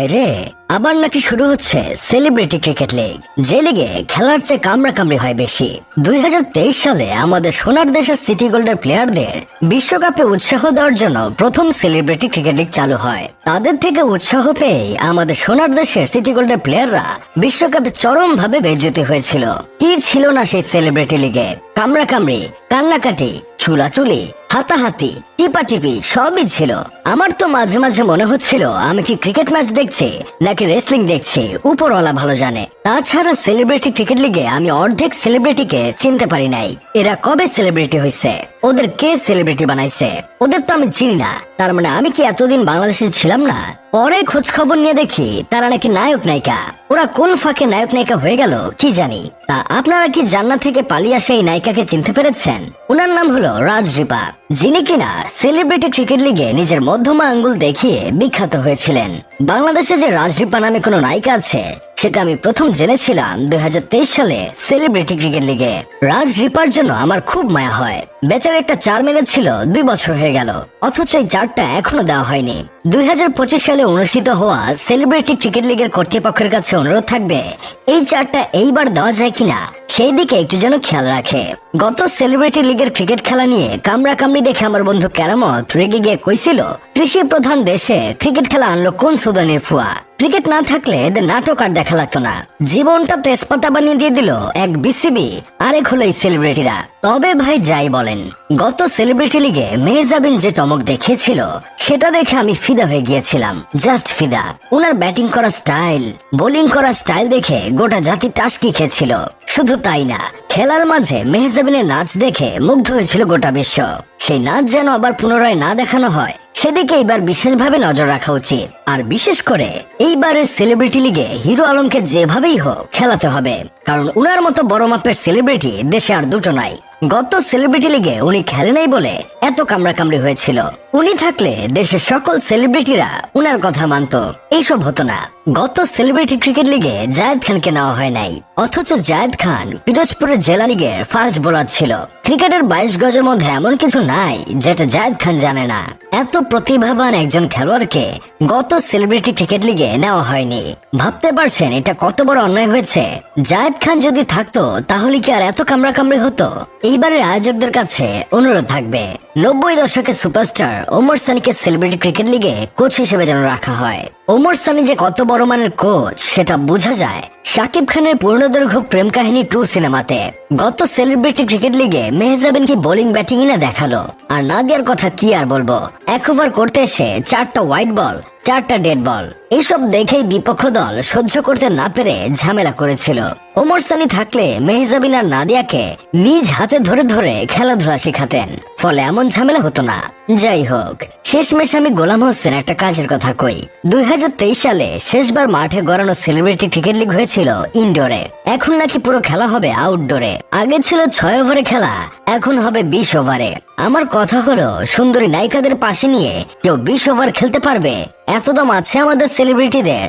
ভাই রে আবার নাকি শুরু হচ্ছে সেলিব্রিটি ক্রিকেট লিগ যে লিগে খেলার চেয়ে কামড়া কামড়ি হয় বেশি। দুই সালে আমাদের সোনার দেশের সিটি গোল্ডের প্লেয়ারদের বিশ্বকাপে উৎসাহ দেওয়ার জন্য প্রথম সেলিব্রিটি ক্রিকেট লিগ চালু হয়। তাদের থেকে উৎসাহ পেয়ে আমাদের সোনার দেশের সিটি গোল্ডের প্লেয়াররা বিশ্বকাপে চরম ভাবে বেজ্জতি হয়েছিল। কি ছিল না সেই সেলিব্রিটি লিগে কামড়া কামড়ি কান্নাকাটি চুলাচুলি, হাতাহাতি, টিপাটিপি সবই ছিল। আমার তো মাঝে মাঝে মনে হচ্ছিল, আমি কি ক্রিকেট ম্যাচ দেখছি, নাকি রেসলিং দেখছি, উপরওয়ালা ভালো জানে। তাছাড়া সেলিব্রিটি ক্রিকেট লিগে আমি অর্ধেক সেলিব্রিটিকে চিনতে পারি নাই। এরা কবে সেলিব্রিটি হয়েছে ওদের কে সেলিব্রিটি বানাইছে? ওদের তো আমি চিনি না। তার মানে আমি কি এতদিন বাংলাদেশে ছিলাম না? পরে খোঁজ খবর নিয়ে দেখি, তারা নাকি নায়ক নায়িকা ওরা কোন ফাঁকে নায়ক নায়িকা হয়ে গেল, কি জানি। তা আপনারা কি জান্নাত থেকে পালিয়ে আসা এই নায়িকাকে চিনতে পেরেছেন? ওনার নাম হলো রাজ রিপা, যিনি কিনা সেলিব্রিটি ক্রিকেট লিগে নিজের মধ্যমা আঙ্গুল দেখিয়ে বিখ্যাত হয়েছিলেন। বাংলাদেশে যে রাজ রিপা নামে কোনো নায়িকা আছে সেটা আমি প্রথম জেনেছিলাম দুই হাজার তেইশ সালে সেলিব্রিটি ক্রিকেট লিগে। রাজ রিপার জন্য আমার খুব মায়া হয়। বেচার একটা চার মেরেছিল দুই বছর হয়ে গেল। অথচ এই চারটা এখনও দেওয়া হয়নি। দুই হাজার পঁচিশ সালে অনুষ্ঠিত হওয়া সেলিব্রিটি ক্রিকেট লিগের কর্তৃপক্ষের কাছে অনুরোধ থাকবে, এই চারটা এইবার দেওয়া যায় কিনা? সেই দিকে একটু যেন খেয়াল রাখে। গত সেলিব্রিটি লিগের ক্রিকেট খেলা নিয়ে কামড়া কামড়ি দেখে আমার বন্ধু ক্যারামত রেগে গিয়ে কইছিল কৃষি প্রধান দেশে ক্রিকেট খেলা আনলো কোন সুদানের ফুয়া? ক্রিকেট না থাকলে এদের নাটক আর দেখা লাগতো না। জীবনটা তেজপাতা বানিয়ে দিয়ে দিল এক বিসিবি, আরেক হলো এই সেলিব্রিটিরা তবে ভাই যাই বলেন, গত সেলিব্রিটি লিগে মেহজাবিন যে চমক দেখিয়েছিল, সেটা দেখে আমি ফিদা হয়ে গিয়েছিলাম জাস্ট ফিদা। উনার ব্যাটিং করা স্টাইল বোলিং করা স্টাইল দেখে গোটা জাতি টাস্কি খেয়েছিল। শুধু তাই না, খেলার মাঝে মেহজাবিনের নাচ দেখে মুগ্ধ হয়েছিল গোটা বিশ্ব। সেই নাচ যেন আবার পুনরায় না দেখানো হয় সেদিকে এবার বিশেষভাবে নজর রাখা উচিত। আর বিশেষ করে, এইবারের সেলিব্রিটি লিগে হিরো আলমকে যেভাবেই হোক খেলাতে হবে। কারণ উনার মতো বড় মাপের সেলিব্রিটি দেশে আর দুটো নাই। গত সেলিব্রিটি লিগে উনি খেলে নাই বলে এত কামড়া কামড়ি হয়েছিল। উনি থাকলে দেশের সকল সেলিব্রিটিরা উনার কথা মানত। এইসব হতো না। গত সেলিব্রিটি ক্রিকেট লিগে জায়েদ খানকে নেওয়া হয় নাই। অথচ জায়েদ খান পিরোজপুরের জেলা লিগের ফার্স্ট বোলার ছিল। ক্রিকেটের বাইশ গজের মধ্যে এমন কিছু নাই যেটা জায়েদ খান জানে না। এত প্রতিভাবান একজন খেলোয়াড়কে গত সেলিব্রিটি ক্রিকেট লিগে নেওয়া হয়নি। ভাবতে পারছেন, এটা কত বড় অন্যায় হয়েছে? জায়েদ খান যদি থাকতো, তাহলে কি আর এত কামড়া কামড়ি হতো? এইবারের আয়োজকদের কাছে অনুরোধ থাকবে। নব্বই দশকের সুপারস্টার ওমর সানিকে সেলিব্রিটি ক্রিকেট লিগে কোচ হিসেবে যেন রাখা হয়। ওমর সানি যে কত বড় মানের কোচ, সেটা বোঝা যায় শাকিব খানের পূর্ণদৈর্ঘ্য প্রেম কাহিনী টু সিনেমাতে। গত সেলিব্রিটি ক্রিকেট লিগে মেহজাবিন কি বোলিং ব্যাটিং না দেখাল। আর না দেওয়ার কথা কি আর বলব? এক ওভার করতে এসে চারটা হোয়াইট বল চারটা ডেড বল এইসব দেখেই বিপক্ষ দল সহ্য করতে না পেরে ঝামেলা করেছিল। ওমর সানি থাকলে মেহজাবিন আর নাদিয়াকে নিজ হাতে ধরে ধরে খেলাধুলা শেখাতেন। ফলে এমন ঝামেলা হতো না। যাই হোক, শেষমেশ আমি গোলাম হোসেন একটা কাজের কথা কই। দুই সালে শেষবার মাঠে গড়ানো সেলিব্রিটি ক্রিকেট লিগ হয়েছিল ইনডোরে এখন নাকি পুরো খেলা হবে আউটডোরে আগে ছিল ছয় ওভারে খেলা, এখন হবে বিশ ওভারে আমার কথা হলো, সুন্দরী নায়িকাদের পাশে নিয়ে কেউ বিশ ওভার খেলতে পারবে এত দাম আছে আমাদের সেলিব্রিটিদের